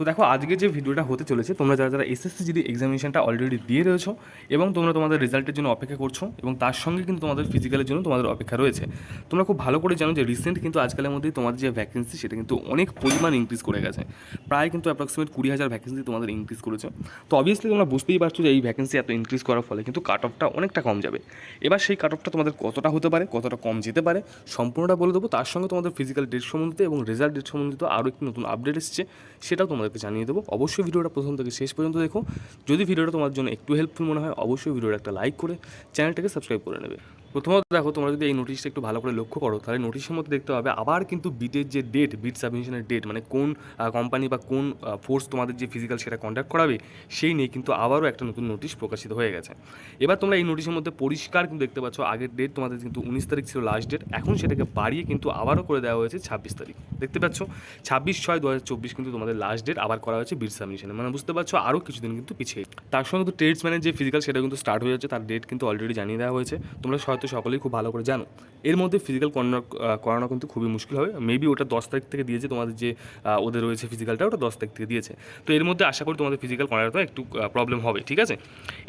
তো দেখো, আজকে যে ভিডিওটা হতে চলেছে, তোমরা যারা যারা এসএসসি জিডি এক্সামিনেশনটা অলরেডি দিয়ে রয়েছো এবং তোমরা তোমাদের রেজাল্টের জন্য অপেক্ষা করছ এবং তার সঙ্গে কিন্তু তোমাদের ফিজিক্যালের জন্য তোমাদের অপেক্ষা রয়েছে, তোমরা খুব ভালো করে জানো যে রিসেন্ট কিন্তু আজকালের মধ্যে তোমাদের যে ভ্যাকেন্সি সেটা কিন্তু অনেক পরিমাণ ইনক্রিজ করে গেছে। প্রায় কিন্তু অ্যাপ্রক্সিমেট কুড়ি হাজার ভ্যাকেন্সি তোমাদের ইনক্রিজ করেছে। তো অবভিয়াসলি তোমরা বুঝতেই পারছ যে এই ভ্যাকেন্সি এত ইনক্রিজ করার ফলে কিন্তু কাট অফটা অনেকটা কম যাবে। এবার সেই কাট অফটা তোমাদের কতটা হতে পারে, কতটা কম যেতে পারে, সম্পূর্ণটা বলে দেবো। তার সঙ্গে তোমাদের ফিজিক্যাল ডেট সম্বন্ধিত এবং রেজাল্ট ডেট সম্বন্ধিত আরও একটি নতুন আপডেট এসেছে, সেটাও তোমাদেরকে জানিয়ে দেবো। অবশ্যই ভিডিওটা প্রথম থেকে শেষ পর্যন্ত দেখো যদি ভিডিওটা তোমার জন্য একটু হেল্পফুল মনে হয়, অবশ্যই ভিডিওটা একটা লাইক করে চ্যানেলটাকে সাবস্ক্রাইব করে নেবে। প্রথমত দেখো, তোমরা যদি এই নোটিশটা একটু ভালো করে লক্ষ্য করো, তাহলে নোটিশের মধ্যে দেখতে পাবে আবার কিন্তু বিটের যে ডেট বিট সাবমিশনের ডেট মানে কোন কোম্পানি বা কোন ফোর্স তোমাদের যে ফিজিক্যাল সেটা কন্ট্যাক্ট করাবে, সেই নিয়ে কিন্তু আবারও একটা নতুন নোটিশ প্রকাশিত হয়ে গেছে। এবার তোমরা এই নোটিশের মধ্যে পরিষ্কার কিন্তু দেখতে পাচ্ছ, আগের ডেট তোমাদের কিন্তু উনিশ তারিখ ছিল লাস্ট ডেট এখন সেটাকে বাড়িয়ে কিন্তু আবারও করে দেওয়া হয়েছে ছাব্বিশ তারিখ। দেখতে পাচ্ছ, ছাব্বিশ ছয় দু কিন্তু তোমাদের লাস্ট ডেট আবার করা হয়েছে বিট সাবমিশনে মানে বুঝতে পারছ, আরও কিছুদিন কিন্তু পিছিয়ে। তার সঙ্গে কিন্তু ট্রেডসম্যানের যে ফিজিক্যাল সেটা কিন্তু স্টার্ট হয়ে যাচ্ছে, তার ডেট কিন্তু অলরেডি জানিয়ে দেওয়া হয়েছে। তোমরা হয়তো সকলেই খুব ভালো করে জানো। এর মধ্যে ফিজিক্যাল করানো করানো কিন্তু খুবই মুশকিল হবে। মেবি ওটা দশ তারিখ থেকে দিয়েছে তোমাদের যে ওদের রয়েছে ফিজিক্যালটা ওটা দশ তারিখ থেকে দিয়েছে। তো এর মধ্যে আশা করি তোমাদের ফিজিক্যাল করাটা একটু প্রবলেম হবে, ঠিক আছে?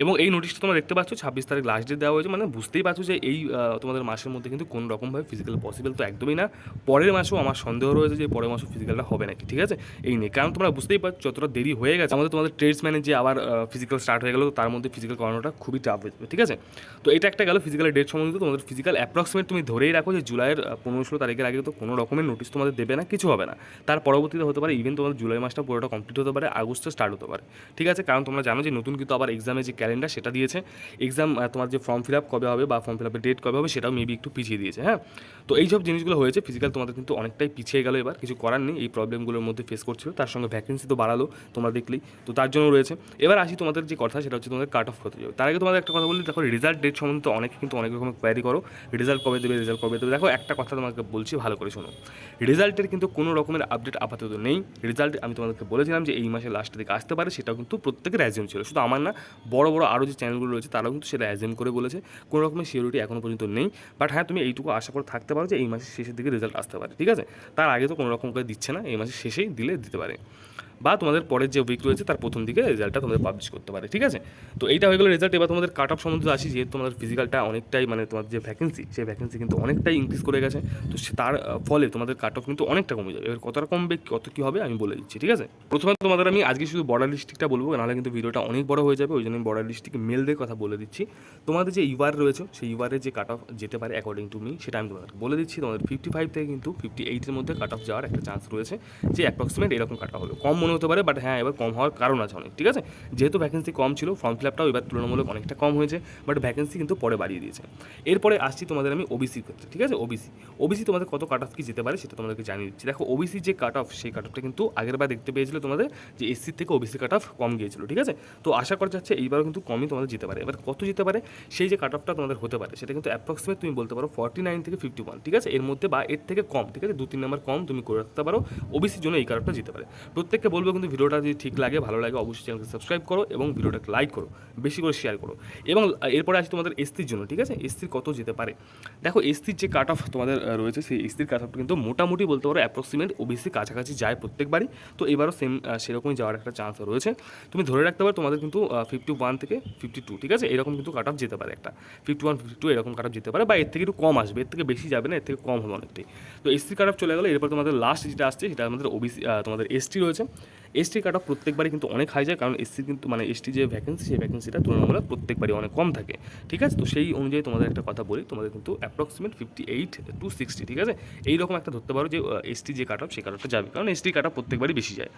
এবং এই নোটিশটা তোমরা দেখতে পাচ্ছ, ছাব্বিশ তারিখ লাস্ট ডেট দেওয়া হয়েছে মানে বুঝতেই পারছ যে এই তোমাদের মাসের মধ্যে কিন্তু কোনো রকমভাবে ফিজিক্যাল পসিবল তো একদমই না। পরের মাসেও আমার সন্দেহ রয়েছে যে পরের মাসেও ফিজিক্যালটা হবে নাকি, ঠিক আছে? এই নিয়ে, কারণ তোমরা বুঝতেই পারছ, যতটা দেরি হয়ে গেছে, আমাদের তোমাদের ট্রেডসম্যানের যে আবার ফিজিক্যাল স্টার্ট হয়ে গেলো তার মধ্যে ফিজিক্যাল করানোটা খুবই টাফ হয়ে যাবে, ঠিক আছে? তো এটা একটা গেল ফিজিক্যাল ডেট সম্বন্ধিত তোমাদের ফিজিক্যাল অ্যাপ্রক্সিমেট তুমি ধরেই রাখো যে জুলাইয়ের পনেরো ষোলো তারিখের আগে তো কোনো রকমের নোটিশ তোমাদের দেবে না, কিছু হবে না। তার পরবর্তীতে হতে পারে ইভেন তোমাদের জুলাই মাসটা পুরোটা কমপ্লিট হতে পারে, আগস্টে স্টার্ট হতে পারে। ঠিক আছে? কারণ তোমরা জানো যে নতুন কিন্তু আবার এক্সামের যে ক্যালেন্ডার সেটা দিয়েছে। এক্সাম তোমার যে ফর্ম ফিল আপ কবে হবে বা ফর্ম ফিল আপের ডেট কবে হবে সেটাও মেবি একটু পিছিয়ে দিয়েছে হ্যাঁ? তো এই সব জিনিসগুলো হয়েছে ফিজিক্যাল তোমাদের কিন্তু অনেকটাই পিছিয়ে গেল এবার, কিছু করার নেই। এই প্রবলেমগুলোর মধ্যে ফেস করছিল, তার সঙ্গে ভ্যাকেন্সি তো বাড়ালো, তোমরা দেখলেই। তো তার জন্য রয়েছে। এবার আসি তোমাদের যে কথা, সেটা হচ্ছে তোমাদের কাট অফ হতে যাবে তার আগে তোমাদের একটা কথা বলি, দেখো রেজাল্ট ডেট সম্বন্ধে অনেক কিন্তু অনেক রকমের কোয়ারি করো রেজাল্ট কবে দেবে রেজাল্ট কবে দেবে, দেখো একটা কথা তোমাকে বলছি, ভালো করে শোনো। রেজাল্টের কিন্তু কোনো রকমের আপডেট আপাতত নেই। রেজাল্ট আমি তোমাদেরকে বলেছিলাম যে এই মাসের লাস্টের দিকে আসতে পারে, সেটাও কিন্তু প্রত্যেকের অ্যাজেম ছিল। শুধু আমার না, বড় বড় আরও যে চ্যানেলগুলো রয়েছে, তারাও কিন্তু সেটা অ্যাজেম করে বলেছে। কোনো রকমের সিওরিটি এখনও পর্যন্ত নেই। বাট হ্যাঁ তুমি এইটুকু আশা করে থাকতে পারো যে এই মাসের শেষের দিকে রেজাল্ট আসতে পারে, ঠিক আছে? তার আগে তো কোনো রকম করে দিচ্ছে না, এই মাসের শেষেই দিলে দিতে পারে। বা তোমাদের পরের যে উইক রয়েছে তার প্রথম দিকে রেজাল্টটা তোমাদের পাবলিশ করতে পারে, ঠিক আছে? তো এইটা হয়ে গেলো রেজাল্ট এবার তোমাদের কাট অফ সম্বন্ধে আসি, যেহেতু তোমাদের ফিজিক্যালটা অনেকটাই মানে তোমার যে ভ্যাকেন্সি সেই ভ্যাকেন্সি কিন্তু অনেকটাই ইনক্রিজ করে গেছে, তো তার ফলে তোমাদের কাট অফ কিন্তু অনেকটা কমে যাবে। এবার কতটা কমবে কত কী হবে আমি বলে দিচ্ছি, ঠিক আছে? প্রথমে তোমাদের আমি আজকে শুধু বর্ডার ডিস্ট্রিক্টটা বলব, নাহলে কিন্তু ভিডিওটা অনেক বড় হয়ে যাবে, ওই জন্য আমি বর্ডার ডিস্ট্রিক্ট মেলদের কথা বলে দিচ্ছি। তোমাদের যে ইউআর রয়েছে, সেই ইউআরের যে কাট অফ যেতে পারে অ্যাকর্ডিং টু মি সেটা আমি তোমাদের বলে দিচ্ছি। তোমাদের ফিফটি ফাইভ থেকে কিন্তু ফিফটি এইটের মধ্যে কাট অফ যাওয়ার একটা চান্স রয়েছে, যে অ্যাপ্রক্সিমেট এরকম কাটা হবে। কম মনে হতে পারে বাট হ্যাঁ এবার কম হওয়ার কারণ আছে অনেক, ঠিক আছে? যেহেতু ভ্যাকেন্সি কম ছিল ফর্ম ফিল আপটাও এবার তুলনামূলক অনেকটা কম হয়েছে বাট ভ্যাকেন্সি কিন্তু পরে বাড়িয়ে দিয়েছে। এরপরে আসছি তোমাদের আমি ওবিসির ক্ষেত্রে, ঠিক আছে? ওবিসি ওবিসি তোমাদের কত কাট অফ কি যেতে পারে সেটা তোমাদেরকে জানিয়ে দিচ্ছি। দেখো ওবিসি যে কাট অফ সেই কাট অফটা কিন্তু আগের বার দেখতে পেয়েছিল তোমাদের যে এসসি থেকে ওবিসি কাট অফ কম গিয়েছিল, ঠিক আছে? তো আশা করা যাচ্ছে এইবারও কিন্তু কমই তোমাদের যেতে পারে। এবার কত যেতে পারে? সেই যে কাট অফটা তোমাদের হতে পারে, সেটা কিন্তু অ্যাপ্রক্সিমেট তুমি বলতে পারো ফর্টি নাইন থেকে ফিফটি ওয়ান ঠিক আছে? এর মধ্যে বা এর থেকে কম, ঠিক আছে? দু তিন নাম্বার কম তুমি করে রাখতে পারো ওবিসির জন্য এই কাট অফটা যেতে পারে। প্রত্যেককে বলব কিন্তু ভিডিওটা যদি ঠিক লাগে, ভালো লাগে, অবশ্যই চ্যানেলকে সাবস্ক্রাইব করো এবং ভিডিওটাকে লাইক করো, বেশি করে শেয়ার করো। এবং এরপরে আসি তোমাদের এসটির জন্য, ঠিক আছে? এসটির কত যেতে পারে? দেখো এসটির যে কাট অফ তোমাদের রয়েছে, সেই এসটির কাট অফটা কিন্তু মোটামুটি বলতে পারো অ্যাপ্রক্সিমেট ওবিসি কাছাকাছি যায় প্রত্যেকবারই। তো এবারও সেম সেরকমই যাওয়ার একটা চান্স রয়েছে। তুমি ধরে রাখতে পারো, তোমাদের কিন্তু ফিফটি ওয়ান থেকে ফিফটি টু ঠিক আছে? এরকম কিন্তু কাট অফ যেতে পারে একটা। ফিফটি ওয়ান ফিফটি টু এরকম কাট অফ যেতে পারে, বা এর থেকে একটু কম আসবে, এর থেকে বেশি যাবে না, এর থেকে কম হবে অনেকটাই। তো এসটি কাট অফ চলে গেলো, এরপর তোমাদের লাস্ট যেটা আসছে, সেটা আমাদের ওবিসি তোমাদের এসটি রয়েছে। এসটি কাট অফ প্রত্যেকবারই কিন্তু অনেক হাই যায়, কারণ এসসি কিন্তু মানে এসটি যে ভ্যাকেন্সি সেই ভ্যাকেন্সিটা তুলনামূলক প্রত্যেকবারই অনেক কম থাকে। ঠিক আছে? তো সেই অনুযায়ী তোমাদের একটা কথা বলি, তোমাদের কিন্তু approximate fifty eight to sixty ঠিক আছে? এইরকম একটা ধরতে পারো যে এসটি যে কাট অফ সেই কাট অফটা যাবে, কারণ এসটি কাট অফ প্রত্যেকবারই বেশি যায়।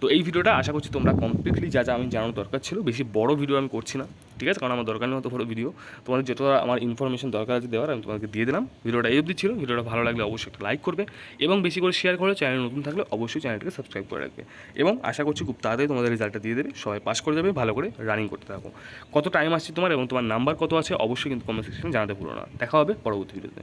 তো এই ভিডিওটা আশা করছি তোমরা কমপ্লিটলি যা যা আমি জানানোর দরকার ছিল, বেশি বড় ভিডিও আমি করছি না। ঠিক আছে, কারণ আমার দরকার নেই হতো বড় ভিডিও তোমাদের যতটা আমার ইনফরমেশন দরকার আছে দেওয়ার, আমি তোমাকে দিয়ে দিলাম। ভিডিওটা এই অবধি ছিল, ভিডিওটা ভালো লাগলে অবশ্যই একটা লাইক করবে এবং বেশি করে শেয়ার করে চ্যানেল নতুন থাকলে অবশ্যই চ্যানেলটাকে সাবস্ক্রাইব করে রাখবে। এবং আশা করছি খুব তাড়াতাড়ি তোমাদের রেজাল্টটা দিয়ে দেবে, সবাই পাস করে যাবে, ভালো করে রানিং করতে থাকো। কত টাইম আসছে তোমার এবং তোমার নাম্বার কত আছে, অবশ্যই কিন্তু কমেন্ট সেকশনে জানাতে পুরো না। দেখা হবে পরবর্তী ভিডিওতে